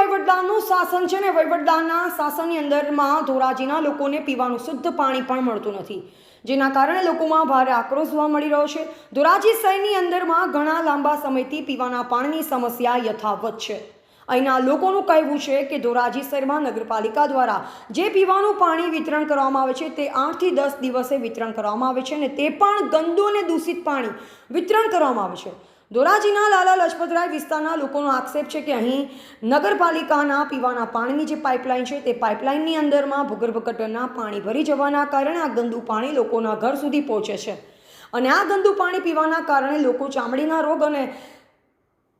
વહીવટદારનું શાસન છે ને વહીવટદારના શાસનની અંદરમાં ધોરાજીના લોકોને પીવાનું શુદ્ધ પાણી પણ મળતું નથી. જેના કારણે લોકોમાં ભારે આક્રોશ જોવા મળી રહ્યો છે. ધોરાજી શહેરની અંદરમાં ઘણા લાંબા સમયથી પીવાના પાણીની સમસ્યા યથાવત છે. અહીંના લોકોનું કહેવું છે કે ધોરાજી શહેરમાં નગરપાલિકા દ્વારા જે પીવાનું પાણી વિતરણ કરવામાં આવે છે તે આઠથી દસ દિવસે વિતરણ કરવામાં આવે છે અને તે પણ ગંદુ અને દૂષિત પાણી વિતરણ કરવામાં આવે છે. ધોરાજીના લાલા લજપતરાય વિસ્તારના લોકોનો આક્ષેપ છે કે અહીં નગરપાલિકાના પીવાના પાણીની જે પાઇપલાઇન છે તે પાઇપલાઇનની અંદરમાં ભૂગર્ભ ગટરના પાણી ભરી જવાના કારણે આ ગંદુ પાણી લોકોના ઘર સુધી પહોંચે છે. અને આ ગંદુ પાણી પીવાના કારણે લોકો ચામડીના રોગ અને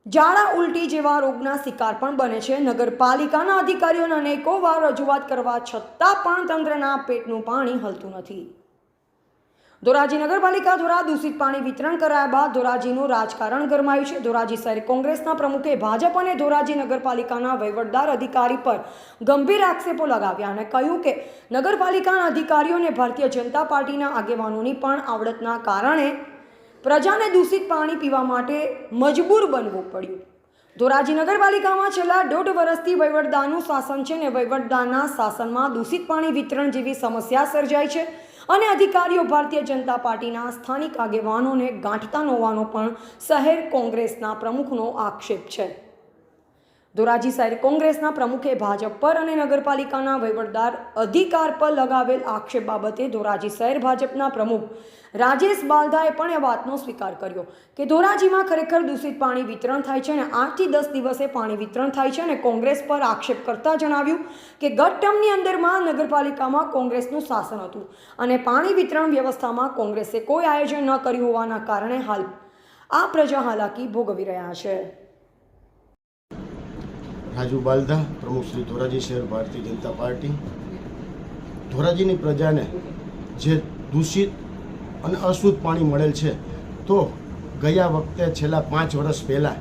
ઝાડા ઉલટી જેવા રોગના શિકાર પણ બને છે. નગરપાલિકાના અધિકારીઓને અનેકો વાર રજૂઆત કરવા છતાં પણ તંત્રના પેટનું પાણી હલતું નથી. ધોરાજી નગરપાલિકા દ્વારા દૂષિત પાણી વિતરણ કરાયા બાદ ધોરાજીનું રાજકારણ ગરમાયું છે. ધોરાજી શહેર કોંગ્રેસના પ્રમુખે ભાજપ અને ધોરાજી નગરપાલિકાના વહીવટદાર અધિકારી પર ગંભીર આક્ષેપો લગાવ્યા અને કહ્યું કે નગરપાલિકાના અધિકારીઓ અને ભારતીય જનતા પાર્ટીના આગેવાનોની પણ આવડતના કારણે પ્રજાને દૂષિત પાણી પીવા માટે મજબૂર બનવું પડ્યું. ધોરાજી નગરપાલિકામાં છેલ્લા દોઢ વર્ષથી વહીવટદારનું શાસન છે ને વહીવટદારના શાસનમાં દૂષિત પાણી વિતરણ જેવી સમસ્યા સર્જાઈ છે. અને અધિકારીઓ ભારતીય જનતા પાર્ટીના સ્થાનિક આગેવાનોને ગાંઠતા હોવાનો પણ શહેર કોંગ્રેસના પ્રમુખનો આક્ષેપ છે. ધોરાજી શહેર કોંગ્રેસના પ્રમુખે ભાજપ પર અને નગરપાલિકાના વહીવટદાર અધિકાર પર લગાવેલ આક્ષેપ બાબતે ધોરાજી શહેર ભાજપના પ્રમુખ રાજેશ બાલધાએ પણ એ વાતનો સ્વીકાર કર્યો કે ધોરાજીમાં ખરેખર દૂષિત પાણી વિતરણ થાય છે અને આઠથી દસ દિવસે પાણી વિતરણ થાય છે અને કોંગ્રેસ પર આક્ષેપ કરતા જણાવ્યું કે ગત ટર્મની અંદરમાં નગરપાલિકામાં કોંગ્રેસનું શાસન હતું અને પાણી વિતરણ વ્યવસ્થામાં કોંગ્રેસે કોઈ આયોજન ન કર્યું હોવાના કારણે હાલ આ પ્રજા હાલાકી ભોગવી રહ્યા છે. રાજુ બાલધા, પ્રમુખ શ્રી ધોરાજી શહેર ભારતીય જનતા પાર્ટી. ધોરાજીની પ્રજાને જે દૂષિત અને અશુદ્ધ પાણી મળેલ છે, તો ગયા વખતે છેલ્લા પાંચ વર્ષ પહેલાં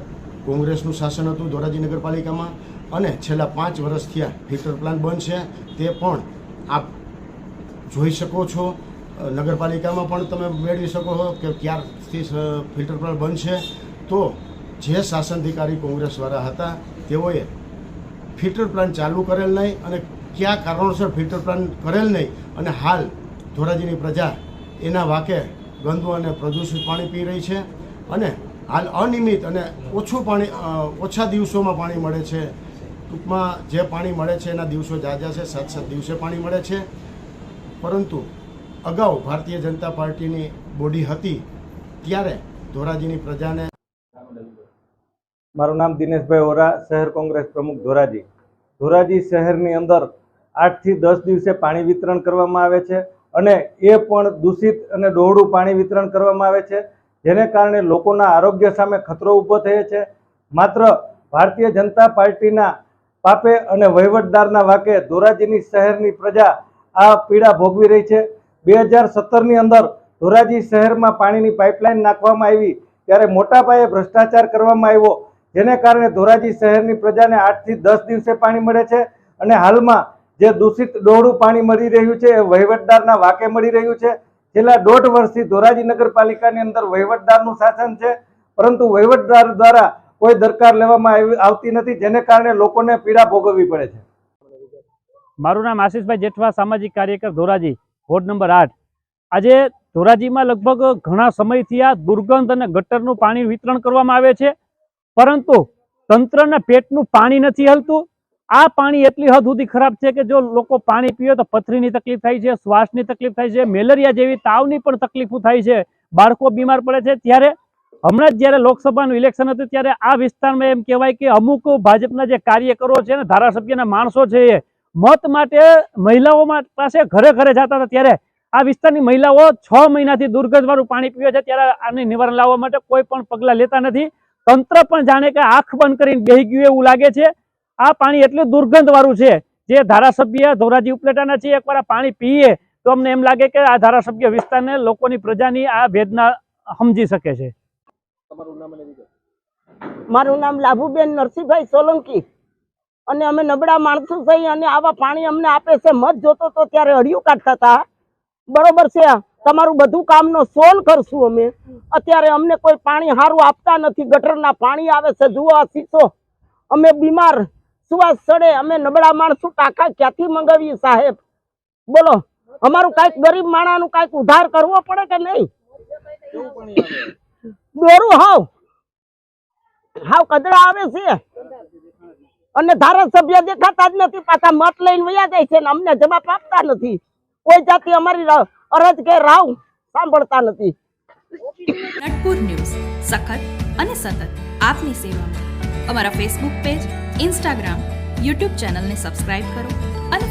કોંગ્રેસનું શાસન હતું ધોરાજી નગરપાલિકામાં અને છેલ્લા પાંચ વર્ષ થયા ફિલ્ટર પ્લાન્ટ બંધ છે. તે પણ આપ જોઈ શકો છો. નગરપાલિકામાં પણ તમે મેળવી શકો છો કે ક્યારથી ફિલ્ટર પ્લાન્ટ બંધ છે. તો જે શાસનાધિકારી કોંગ્રેસવાળા હતા, તેઓએ ફિલ્ટર પ્લાન્ટ ચાલુ કરેલ નહીં અને કયા કારણોસર ફિલ્ટર પ્લાન્ટ કરેલ નહીં અને હાલ ધોરાજીની પ્રજા એના વાકે ગંદુ અને પ્રદૂષિત પાણી પી રહી છે અને હાલ અનિયમિત અને ઓછું પાણી ઓછા દિવસોમાં પાણી મળે છે. ટૂંકમાં જે પાણી મળે છે એના દિવસો જાજા છે, સાત સાત દિવસે પાણી મળે છે. પરંતુ અગાઉ ભારતીય જનતા પાર્ટીની બોડી હતી, ત્યારે ધોરાજીની પ્રજાને મારું નામ દિનેશભાઈ ઓરા શહેર કોંગ્રેસ પ્રમુખ ધોરાજી. ધોરાજી શહેરની અંદર આઠથી દસ દિવસે પાણી વિતરણ કરવામાં આવે છે અને એ પણ દૂષિત અને ડોહળું પાણી વિતરણ કરવામાં આવે છે, જેને કારણે લોકોના આરોગ્ય સામે ખતરો ઊભો થયો છે. માત્ર ભારતીય જનતા પાર્ટીના પાપે અને વહીવટદારના વાકે ધોરાજીની શહેરની પ્રજા આ પીડા ભોગવી રહી છે. બે હજાર સત્તરની અંદર ધોરાજી શહેરમાં પાણીની પાઇપલાઇન નાખવામાં આવી, ત્યારે મોટા પાયે ભ્રષ્ટાચાર કરવામાં આવ્યો. જેને કારણે ધોરાજી શહેરની પ્રજાને આઠથી દસ દિવસે પાણી મળે છે અને હાલમાં જે દૂષિત ડોહળું પાણી મળી રહ્યું છે એ વહીવટદારના વાકે મળી રહ્યું છે. છેલ્લા દોઢ વર્ષથી ધોરાજી નગરપાલિકાની અંદર વહીવટદારનું શાસન છે, પરંતુ વહીવટદાર દ્વારા કોઈ દરકાર લેવામાં આવી- આવતી નથી, જેને કારણે લોકોને પીડા ભોગવવી પડે છે. મારું નામ આશીષભાઈ જેઠવા, સામાજિક કાર્યકર, ધોરાજી, વોર્ડ નંબર આઠ. આજે ધોરાજીમાં લગભગ ઘણા સમયથી આ દુર્ગંધ અને ગટરનું પાણી વિતરણ કરવામાં આવે છે. પરંતુ તંત્રના પેટનું પાણી નથી હલતું. આ પાણી એટલી હદ સુધી ખરાબ છે કે જો લોકો પાણી પીવે તો પથરીની તકલીફ થાય છે, શ્વાસની તકલીફ થાય છે, મેલેરિયા જેવી તાવની પણ તકલીફો થાય છે. બાળકો બીમાર પડે છે. ત્યારે હમણાં જ જ્યારે લોકસભાનું ઇલેક્શન હતું ત્યારે આ વિસ્તારમાં એમ કહેવાય કે અમુક ભાજપના જે કાર્યકરો છે ને, ધારાસભ્યના માણસો છે એ મત માટે મહિલાઓ પાસે ઘરે ઘરે જતા હતા. ત્યારે આ વિસ્તારની મહિલાઓ છ મહિનાથી દુર્ગંધવાળું પાણી પીવે છે. ત્યારે આને નિવારણ લાવવા માટે કોઈ પણ પગલાં લેતા નથી. તંત્ર પણ જાણે કે આંખ બંધ કરીને બેહી ગયું એવું લાગે છે. આ પાણી એટલું દુર્ગંધવાળું છે. જે ધારાસભ્ય ધોરાજી ઉપલેટાના છે એકવાર આ પાણી પીએ તો અમને એમ લાગે કે આ ધારાસભ્ય વિસ્તારને લોકોની પ્રજાની આ વેદના સમજી શકે છે. મારું નામ લાભુબેન નરસિંહભાઈ સોલંકી અને અમે નબળા માણસો થઈ અને આવા પાણી અમને આપે છે. મત જોતો તો ત્યારે અડિયું કાઢતા હતા. બરોબર છે તમારું બધું કામનો સોલ કરશું અમે. અત્યારે અમને કોઈ પાણી સારું આપતા નથી. ગટરના પાણી આવે છે. જુઓ આ શીશો. અમે બીમાર. સુવાસ સડે. અમે નબળા માણસું ટાંકા ક્યાંથી મંગાવીએ સાહેબ? બોલો. અમારું કાંઈક ગરીબ માણાનું કાંઈક ઉધાર કરવો પડે કે નહીં? દોરું હાવ. હાવ કદડા આવે છે. અને ધારાસભ્ય દેખાતા જ નથી. પાછા મત લઈને વયા જાય છે ને અમને જવાબ આપતા નથી. કોઈ જાતિ અમારી અરજ કે રાવ સાંભળતા નથી. નટપુર ન્યૂઝ. સખત અને સતત આપની સેવામાં. અમારા ફેસબુક પેજ ઇન્સ્ટાગ્રામ યુટ્યુબ ચેનલને સબસ્ક્રાઇબ કરો અને